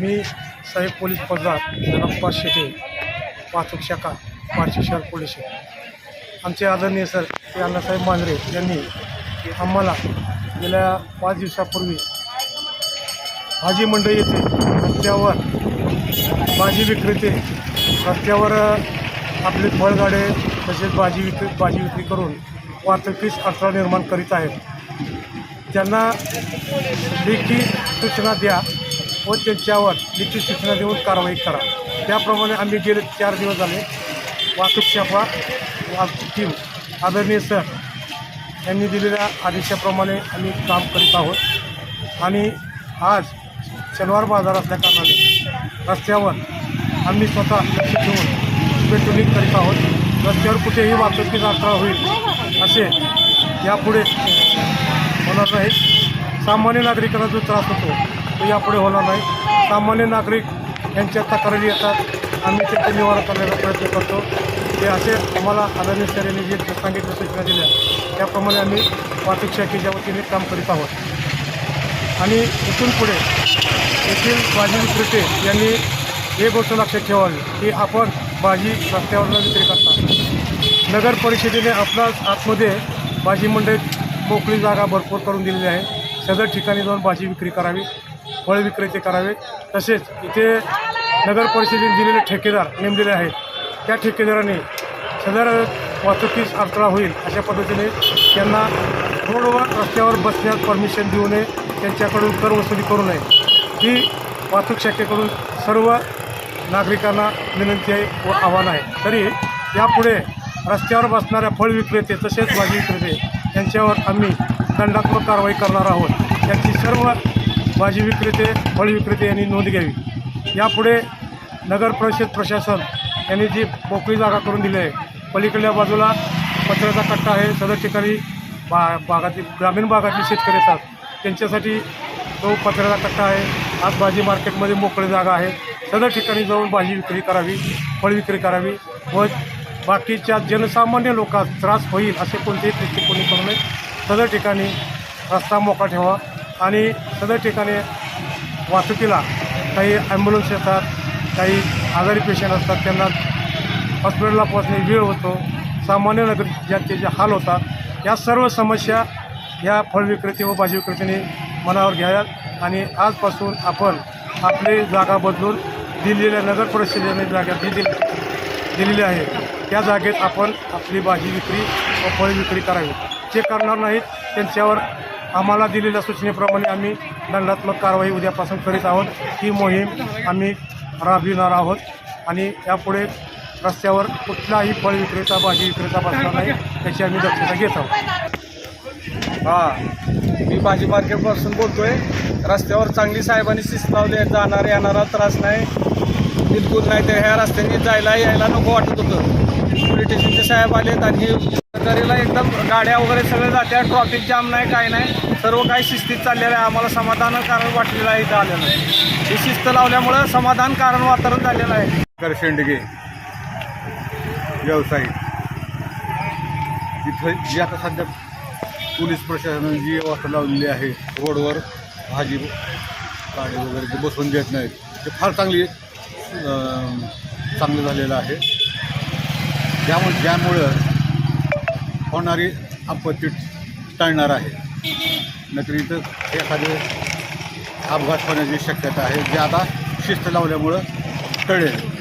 मी साहेब police पदरात जनप्पा शेटे वाहतूक शाखा पारशी शहर पोलीस आमचे आदरणीय सर श्री अण्णासाहेब मांजरे यांनी आम्हाला गेल्या पाच दिवसापूर्वी भाजी मंडई येथे रस्त्यावर भाजी विक्रेते रस्त्यावर आपले फळगाडे तसेच भाजी विक्री भाजी विक्री करून वाहतुकीस अडथळा निर्माण करीत आहेत. त्यांना लेखी सूचना द्या. व त्यांच्यावर लिखित सूचना देऊन कारवाई करा. त्याप्रमाणे आम्ही गेले चार दिवस झाले. वाहतूक शाखा वाहतूक टीम आदरणीय सर यांनी दिलेल्या आदेशाप्रमाणे आम्ही काम करीत आहोत. आणि आज शनिवार बाजार असल्या कारणाने रस्त्यावर आम्ही स्वतः लक्ष ठेवून पेट्रोलिंग करीत आहोत. रस्त्यावर कुठेही वाहतुकीचा अडथळा होईल असे यापुढे होणार नाही. सामान्य नागरिकांना जो त्रास होतो तो यापुढे होणार नाही. सामान्य नागरिक यांच्या तक्रारी येतात. आम्ही त्याचे निवारण करण्याचा प्रयत्न करतो. ते असे आम्हाला आदरणीय सर यांनी जे सांगितलं सूचना दिल्या त्याप्रमाणे आम्ही वाहतूक शाखेच्या वतीने काम करीत आहोत. आणि इथून पुढे येथील भाजी विक्रेते यांनी हे गोष्ट लक्षात ठेवावी की आपण भाजी रस्त्यावर विक्री करता नगर परिषदेने आपल्याच आतमध्ये भाजी मंडईत मोकळी जागा भरपूर करून दिलेली आहे. सदर ठिकाणी जाऊन भाजी विक्री करावी. फळ विक्रेते करावे. तसेच इथे नगर परिषदेने दिलेले ठेकेदार नेमलेले आहेत. त्या ठेकेदाराने सदर वाहतुकीस अडथळा होईल अशा पद्धतीने त्यांना रोडवर रस्त्यावर बसण्यास परमिशन देऊ नये. त्यांच्याकडून कर वसुली करू नये. ही वाहतूक शाखेकडून सर्व नागरिकांना विनंती आहे व आव्हान आहे. तरी यापुढे रस्त्यावर बसणाऱ्या फळ विक्रेते तसेच भाजी विक्रेते यांच्यावर आम्ही दंडात्मक कारवाई करणार आहोत. त्यांची सर्व भाजी विक्रेते फळ विक्रेते यांनी नोंद घ्यावी. यापुढे नगर परिषद प्रशासन यांनी जी मोकळी जागा करून दिली आहे पलीकडल्या बाजूला पत्र्याचा कट्टा आहे सदर ठिकाणी बा भागातील ग्रामीण भागातील शेतकरी येतात. त्यांच्यासाठी तो पत्र्याचा कट्टा आहे. आज भाजी मार्केटमध्ये मोकळी जागा आहे. सदर ठिकाणी जाऊन भाजी विक्री करावी फळ विक्री करावी व बाकीच्या जनसामान्य लोकांस त्रास होईल असे कोणतेही कृत्य कोणी करू नये. सदर ठिकाणी रस्ता मोकळा ठेवा. आणि सदर ठिकाणी वाहतुकीला काही ॲम्ब्युलन्स येतात काही आजारी पेशंट असतात त्यांना हॉस्पिटलला पोहोचणे वेळ होतो. सामान्य नगर ज्यांचे जे हाल होतात या सर्व समस्या या फळ विक्रेते व भाजी विक्रेत्याने मनावर घ्याव्यात आणि आजपासून आपण आपली जागा बदलून दिलेल्या नगर परिषदेने जागा जी दिली दिलेली आहे. त्या जागेत आपण आपली भाजी विक्री व फळ विक्री करावी. जे करणार नाहीत त्यांच्यावर आम्हाला दिलेल्या सूचनेप्रमाणे आम्ही दंडात्मक कारवाई उद्यापासून करीत आहोत. ही मोहीम आम्ही राबविणार आहोत. आणि यापुढे रस्त्यावर कुठलाही फळ विक्रेता भाजी विक्रेता बसणार नाही याची आम्ही दक्षता घेत आहोत. हां मी भाजी मार्केटपासून बोलतोय. रस्त्यावर चांगली साहेबांनी शिस्त लावली आहे जाणार येणारा त्रास नाही. बिलकुल नाही तर ह्या रस्त्याने जायला यायला नको वाटत होतं. पोलीस स्टेशनचे साहेब आलेत आणि तरीला एकदम गाड्या वगैरे सगळं जात्या ट्रॉफिक जाम नाही काय नाही. सर्व काही शिस्तीत चाललेलं आहे. आम्हाला समाधान कारण वाटलेलं आहे इथं आलेलं ही शिस्त लावल्यामुळं समाधान कारण वातावरण झालेलं आहे. कर शेंडगे. व्यावसायिक तिथं जी आता सध्या पोलीस प्रशासनाने जी व्यवस्था लावलेली आहे रोडवर भाजी गाडी वगैरे जे बसवून देत नाहीत. ते फार चांगली चांगलं झालेलं आहे. त्यामुळे ज्यामुळं होणारी आपत्ती टाळणार आहे. नाहीतर इथं एखादे अपघात होण्याची शक्यता आहे जे आता शिस्त लावल्यामुळं टळेल.